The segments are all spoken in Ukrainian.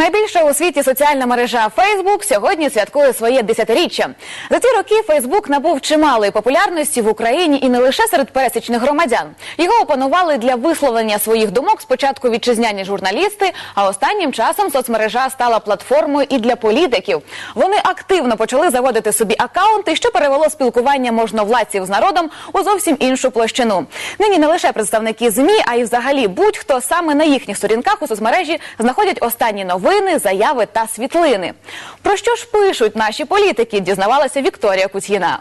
Найбільша у світі соціальна мережа Facebook сьогодні святкує своє десятиріччя. За ці роки Facebook набув чималої популярності в Україні і не лише серед пересічних громадян. Його опанували для висловлення своїх думок спочатку вітчизняні журналісти, а останнім часом соцмережа стала платформою і для політиків. Вони активно почали заводити собі акаунти, що перевело спілкування можновладців з народом у зовсім іншу площину. Нині не лише представники ЗМІ, а й взагалі будь-хто саме на їхніх сторінках у соцмережі знаходять останні новини, заяви та світлини. Про що ж пишуть наші політики? Дізнавалася Вікторія Куцьїна.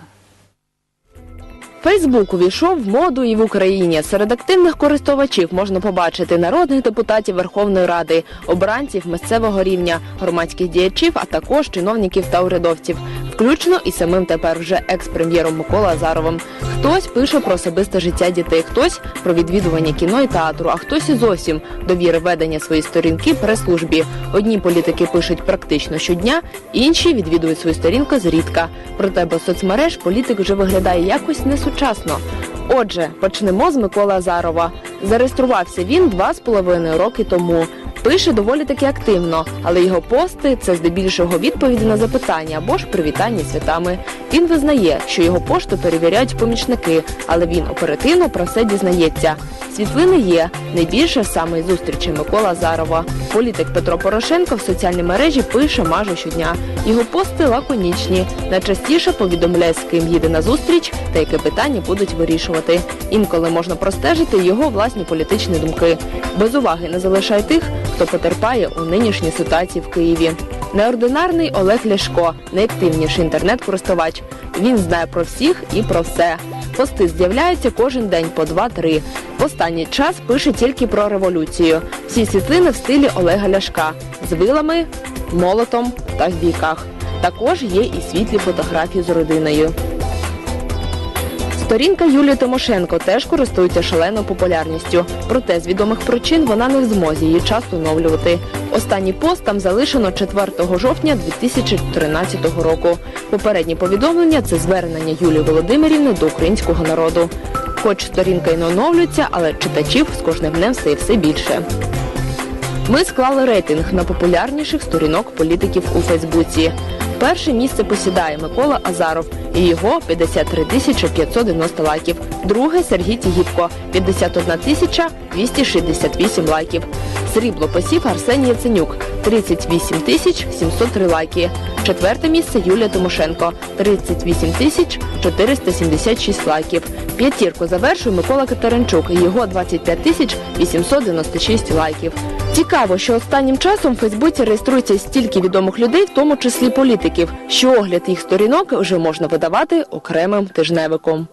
Фейсбук увійшов в моду і в Україні. Серед активних користувачів можна побачити народних депутатів Верховної Ради, обранців місцевого рівня, громадських діячів, а також чиновників та урядовців, включно і самим тепер вже екс-прем'єром Микола Азаровим. Хтось пише про особисте життя дітей, хтось про відвідування кіно і театру, а хтось і зовсім довіри ведення своєї сторінки прес-службі. Одні політики пишуть практично щодня, інші відвідують свою сторінку зрідка. Проте без соцмереж політик вже виглядає якось несучасно. Отже, почнемо з Миколи Азарова. Зареєструвався він два з половиною роки тому. Пише доволі таки активно, але його пости це здебільшого відповіді на запитання або ж привітання святами. Він визнає, що його пошту перевіряють помічники, але він оперативно про все дізнається. Світлини є найбільше саме зустрічі Микола Азарова. Політик Петро Порошенко в соціальній мережі пише майже щодня. Його пости лаконічні. Найчастіше повідомляє, з ким їде на зустріч та яке питання будуть вирішувати. Інколи можна простежити його власні політичні думки. Без уваги не залишає тих, хто потерпає у нинішній ситуації в Києві. Неординарний Олег Ляшко, найактивніший інтернет-користувач. Він знає про всіх і про все. Пости з'являються кожен день по 2-3. В останній час пише тільки про революцію. Всі світлини в стилі Олега Ляшка з вилами, молотом та в бійках. Також є і світлі фотографії з родиною. Сторінка Юлії Тимошенко теж користується шаленою популярністю. Проте з відомих причин вона не в змозі її часто оновлювати. Останній пост там залишено 4 жовтня 2013 року. Попереднє повідомлення це звернення Юлії Володимирівни до українського народу. Хоч сторінка й не оновлюється, але читачів з кожним днем стає все більше. Ми склали рейтинг на популярніших сторінок політиків у Фейсбуці. Перше місце посідає Микола Азаров і його 53 тисячі 590 лайків. Друге Сергій Тігіпко 51 тисяча 268 лайків. Срібло посів Арсеній Яценюк 38 тисяч 703 лайки. Четверте місце Юлія Тимошенко 38 тисяч 476 лайків. П'ятірку завершує Микола Катеринчук його 25 тисяч 896 лайків. Цікаво, що останнім часом в Фейсбуці реєструється стільки відомих людей, в тому числі політиків, що огляд їх сторінок вже можна видавати окремим тижневиком.